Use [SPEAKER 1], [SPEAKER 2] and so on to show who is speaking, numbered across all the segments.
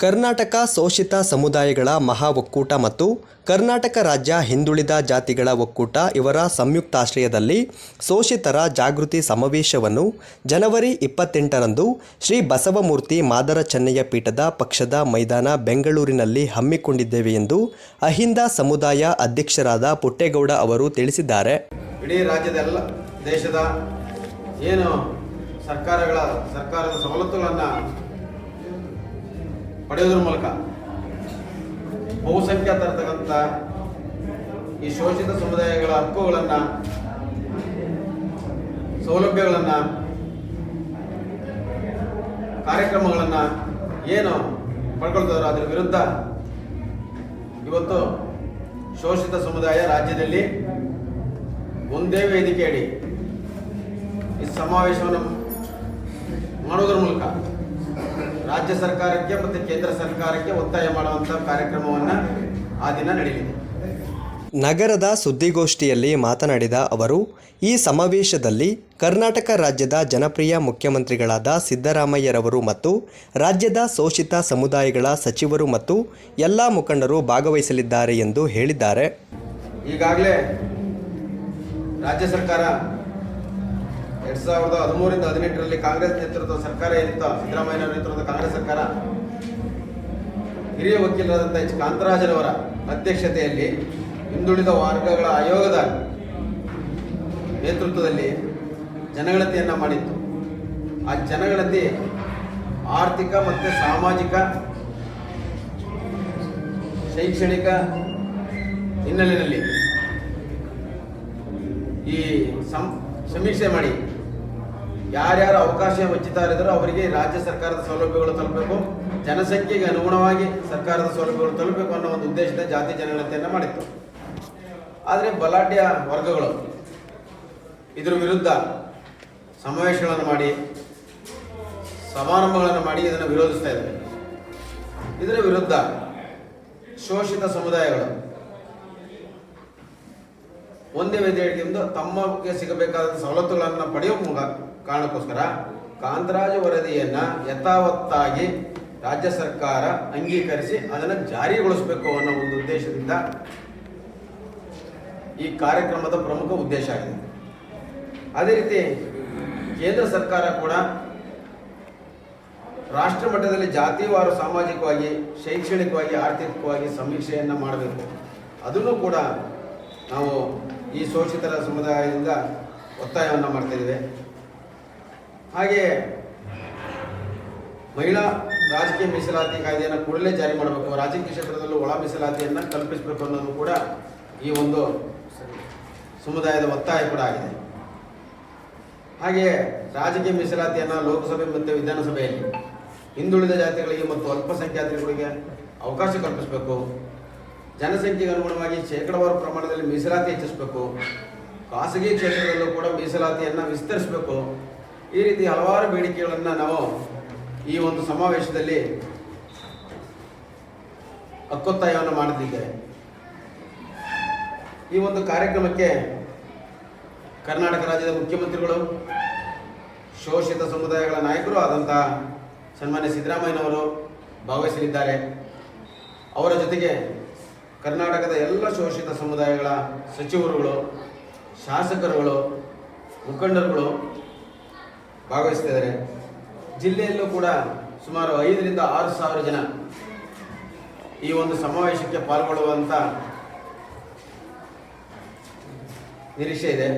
[SPEAKER 1] ಕರ್ನಾಟಕ ಶೋಷಿತ ಸಮುದಾಯಗಳ ಮಹಾ ಒಕ್ಕೂಟ ಮತ್ತು ಕರ್ನಾಟಕ ರಾಜ್ಯ ಹಿಂದುಳಿದ ಜಾತಿಗಳ ಒಕ್ಕೂಟ ಇವರ ಸಂಯುಕ್ತಾಶ್ರಯದಲ್ಲಿ ಶೋಷಿತರ ಜಾಗೃತಿ ಸಮಾವೇಶವನ್ನು ಜನವರಿ ಇಪ್ಪತ್ತೆಂಟರಂದು ಶ್ರೀ ಬಸವಮೂರ್ತಿ ಮಾದರ ಚೆನ್ನಯ್ಯ ಪೀಠದ ಪಕ್ಷದ ಮೈದಾನ ಬೆಂಗಳೂರಿನಲ್ಲಿ ಹಮ್ಮಿಕೊಂಡಿದ್ದೇವೆ ಎಂದು ಅಹಿಂದ ಸಮುದಾಯ ಅಧ್ಯಕ್ಷರಾದ ಪುಟ್ಟೇಗೌಡ ಅವರು ತಿಳಿಸಿದ್ದಾರೆ.
[SPEAKER 2] ಇಡೀ ರಾಜ್ಯದ ಎಲ್ಲ ದೇಶದ ಏನು ಸರ್ಕಾರಗಳ ಸರ್ಕಾರದ ಸವಲತ್ತುಗಳನ್ನು ಪಡೆಯೋದ್ರ ಮೂಲಕ ಬಹುಸಂಖ್ಯಾತರತಕ್ಕಂಥ ಈ ಶೋಷಿತ ಸಮುದಾಯಗಳ ಹಕ್ಕುಗಳನ್ನು, ಸೌಲಭ್ಯಗಳನ್ನು, ಕಾರ್ಯಕ್ರಮಗಳನ್ನು ಏನು ಪಡ್ಕೊಳ್ತಾರೋ ಅದರ ವಿರುದ್ಧ ಇವತ್ತು ಶೋಷಿತ ಸಮುದಾಯ ರಾಜ್ಯದಲ್ಲಿ ಒಂದೇ ವೇದಿಕೆಯಡಿ ಈ ಸಮಾವೇಶವನ್ನು ಮಾಡುವುದರ ಮೂಲಕ ರಾಜ್ಯ ಸರ್ಕಾರಕ್ಕೆ ಮತ್ತು ಕೇಂದ್ರ ಸರ್ಕಾರಕ್ಕೆ ಒತ್ತಾಯ ಮಾಡುವಂತಹ ಕಾರ್ಯಕ್ರಮವನ್ನು ಆ ದಿನ ನಡೆಯಲಿದೆ
[SPEAKER 1] ನಗರದ ಸುದ್ದಿಗೋಷ್ಠಿಯಲ್ಲಿ ಮಾತನಾಡಿದ ಅವರು ಈ ಸಮಾವೇಶದಲ್ಲಿ ಕರ್ನಾಟಕ ರಾಜ್ಯದ ಜನಪ್ರಿಯ ಮುಖ್ಯಮಂತ್ರಿಗಳಾದ ಸಿದ್ದರಾಮಯ್ಯರವರು ಮತ್ತು ರಾಜ್ಯದ ಶೋಷಿತ ಸಮುದಾಯಗಳ ಸಚಿವರು ಮತ್ತು ಎಲ್ಲ ಮುಖಂಡರು ಭಾಗವಹಿಸಲಿದ್ದಾರೆ ಎಂದು ಹೇಳಿದ್ದಾರೆ.
[SPEAKER 2] ಈಗಾಗಲೇ ರಾಜ್ಯ ಸರ್ಕಾರ ಎರಡು ಸಾವಿರದ ಹದಿಮೂರಿಂದ ಹದಿನೆಂಟರಲ್ಲಿ ಕಾಂಗ್ರೆಸ್ ನೇತೃತ್ವದ ಸರ್ಕಾರ ಏನಿತ್ತು ಸಿದ್ದರಾಮಯ್ಯ ನೇತೃತ್ವದ ಕಾಂಗ್ರೆಸ್ ಸರ್ಕಾರ, ಹಿರಿಯ ವಕೀಲರಾದಂಥ ಎಚ್. ಅವರ ಅಧ್ಯಕ್ಷತೆಯಲ್ಲಿ ಹಿಂದುಳಿದ ವರ್ಗಗಳ ಆಯೋಗದ ನೇತೃತ್ವದಲ್ಲಿ ಜನಗಣತಿಯನ್ನು ಮಾಡಿತ್ತು. ಆ ಜನಗಣತಿ ಆರ್ಥಿಕ ಮತ್ತು ಸಾಮಾಜಿಕ, ಶೈಕ್ಷಣಿಕ ಹಿನ್ನೆಲೆಯಲ್ಲಿ ಈ ಸಮೀಕ್ಷೆ ಮಾಡಿ ಯಾರ್ಯಾರು ಅವಕಾಶ ವಂಚಿತರಿದ್ದಾರೋ ಅವರಿಗೆ ರಾಜ್ಯ ಸರ್ಕಾರದ ಸೌಲಭ್ಯಗಳು ತಲುಪಬೇಕು. ಜನಸಂಖ್ಯೆಗೆ ಅನುಗುಣವಾಗಿ ಸರ್ಕಾರದ ಸೌಲಭ್ಯಗಳು ತಲುಪಬೇಕು ಅನ್ನೋ ಒಂದು ಉದ್ದೇಶದ ಜಾತಿ ಜನಗಣತೆಯನ್ನು ಮಾಡಿತ್ತು. ಆದರೆ ಬಲಾಢ್ಯ ವರ್ಗಗಳು ಇದರ ವಿರುದ್ಧ ಸಮಾವೇಶಗಳನ್ನು ಮಾಡಿ, ಸಮಾರಂಭಗಳನ್ನು ಮಾಡಿ ಇದನ್ನು ವಿರೋಧಿಸ್ತಾ ಇದ್ದಾರೆ. ಇದರ ವಿರುದ್ಧ ಶೋಷಿತ ಸಮುದಾಯಗಳು ಒಂದೇ ವೇದಿಕೆಯಿಂದ ತಮ್ಮಗೆ ಸಿಗಬೇಕಾದ ಸವಲತ್ತುಗಳನ್ನು ಪಡೆಯುವ ಕಾರಣಕ್ಕೋಸ್ಕರ ಕಾಂತರಾಜ ವರದಿಯನ್ನ ಯಥಾವತ್ತಾಗಿ ರಾಜ್ಯ ಸರ್ಕಾರ ಅಂಗೀಕರಿಸಿ ಅದನ್ನು ಜಾರಿಗೊಳಿಸಬೇಕು ಅನ್ನೋ ಒಂದು ಉದ್ದೇಶದಿಂದ ಈ ಕಾರ್ಯಕ್ರಮದ ಪ್ರಮುಖ ಉದ್ದೇಶ ಆಗಿದೆ. ಅದೇ ರೀತಿ ಕೇಂದ್ರ ಸರ್ಕಾರ ಕೂಡ ರಾಷ್ಟ್ರ ಮಟ್ಟದಲ್ಲಿ ಜಾತಿವಾರು ಸಾಮಾಜಿಕವಾಗಿ, ಶೈಕ್ಷಣಿಕವಾಗಿ, ಆರ್ಥಿಕವಾಗಿ ಸಮೀಕ್ಷೆಯನ್ನು ಮಾಡಬೇಕು. ಅದನ್ನು ಕೂಡ ನಾವು ಈ ಶೋಷಿತರ ಸಮುದಾಯದಿಂದ ಒತ್ತಾಯವನ್ನು ಮಾಡ್ತಾ ಹಾಗೆಯೇ ಹಾಗೆ ಮಹಿಳಾ ರಾಜಕೀಯ ಮೀಸಲಾತಿ ಕಾಯ್ದೆಯನ್ನು ಕೂಡಲೇ ಜಾರಿ ಮಾಡಬೇಕು. ರಾಜಕೀಯ ಕ್ಷೇತ್ರದಲ್ಲೂ ಒಳ ಮೀಸಲಾತಿಯನ್ನು ಕಲ್ಪಿಸಬೇಕು ಅನ್ನೋದು ಕೂಡ ಈ ಒಂದು ಸಮುದಾಯದ ಒತ್ತಾಯ ಕೂಡ ಆಗಿದೆ. ಹಾಗೆಯೇ ರಾಜಕೀಯ ಮೀಸಲಾತಿಯನ್ನು ಲೋಕಸಭೆ ಮತ್ತು ವಿಧಾನಸಭೆಯಲ್ಲಿ ಹಿಂದುಳಿದ ಜಾತಿಗಳಿಗೆ ಮತ್ತು ಅಲ್ಪಸಂಖ್ಯಾತರಿಗೆ ಅವಕಾಶ ಕಲ್ಪಿಸಬೇಕು. ಜನಸಂಖ್ಯೆಗೆ ಅನುಗುಣವಾಗಿ ಶೇಕಡಾವಾರು ಪ್ರಮಾಣದಲ್ಲಿ ಮೀಸಲಾತಿ ಹೆಚ್ಚಿಸಬೇಕು. ಖಾಸಗಿ ಕ್ಷೇತ್ರದಲ್ಲೂ ಕೂಡ ಮೀಸಲಾತಿಯನ್ನು ವಿಸ್ತರಿಸಬೇಕು. ಈ ರೀತಿ ಹಲವಾರು ಬೇಡಿಕೆಗಳನ್ನು ನಾವು ಈ ಒಂದು ಸಮಾವೇಶದಲ್ಲಿ ಹಕ್ಕೊತ್ತಾಯವನ್ನು ಮಾಡುತ್ತಿದ್ದೇವೆ ಈ ಒಂದು ಕಾರ್ಯಕ್ರಮಕ್ಕೆ ಕರ್ನಾಟಕ ರಾಜ್ಯದ ಮುಖ್ಯಮಂತ್ರಿಗಳು, ಶೋಷಿತ ಸಮುದಾಯಗಳ ನಾಯಕರು ಆದಂತಹ ಸನ್ಮಾನ್ಯ ಸಿದ್ದರಾಮಯ್ಯನವರು ಭಾಗವಹಿಸಲಿದ್ದಾರೆ. ಅವರ ಜೊತೆಗೆ ಕರ್ನಾಟಕದ ಎಲ್ಲ ಶೋಷಿತ ಸಮುದಾಯಗಳ ಸಚಿವರುಗಳು, ಶಾಸಕರುಗಳು, ಮುಖಂಡರುಗಳು ಭಾಗವಹಿಸ್ತಿದ್ದಾರೆ. ಜಿಲ್ಲೆಯಲ್ಲೂ ಕೂಡ ಸುಮಾರು ಐದರಿಂದ ಆರು ಸಾವಿರ ಜನ ಈ ಒಂದು ಸಮಾವೇಶಕ್ಕೆ ಪಾಲ್ಗೊಳ್ಳುವಂಥ ನಿರೀಕ್ಷೆ ಇದೆ.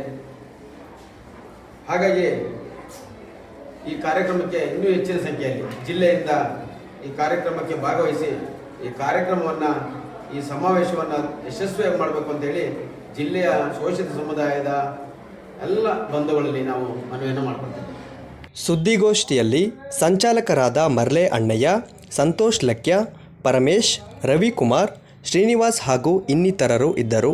[SPEAKER 2] ಹಾಗಾಗಿ ಈ ಕಾರ್ಯಕ್ರಮಕ್ಕೆ ಇನ್ನೂ ಹೆಚ್ಚಿನ ಸಂಖ್ಯೆಯಲ್ಲಿ ಜಿಲ್ಲೆಯಿಂದ ಈ ಕಾರ್ಯಕ್ರಮಕ್ಕೆ ಭಾಗವಹಿಸಿ ಈ ಕಾರ್ಯಕ್ರಮವನ್ನು ಈ ಸಮಾವೇಶವನ್ನು ಯಶಸ್ವಿಯಾಗಿ ಮಾಡಬೇಕು ಅಂತೇಳಿ ಜಿಲ್ಲೆಯ ಶೋಷಿತ ಸಮುದಾಯದ ಎಲ್ಲ ಬಂಧುಗಳಲ್ಲಿ ನಾವು ಮನವಿಯನ್ನು ಮಾಡ್ಕೊಳ್ತೇವೆ.
[SPEAKER 1] ಸುದ್ದಿಗೋಷ್ಠಿಯಲ್ಲಿ ಸಂಚಾಲಕರಾದ ಮರ್ಲೆ ಅಣ್ಣಯ್ಯ, ಸಂತೋಷ್ ಲಕ್ಯ, ಪರಮೇಶ್, ರವಿಕುಮಾರ್, ಶ್ರೀನಿವಾಸ್ ಹಾಗೂ ಇನ್ನಿತರರು ಇದ್ದರು.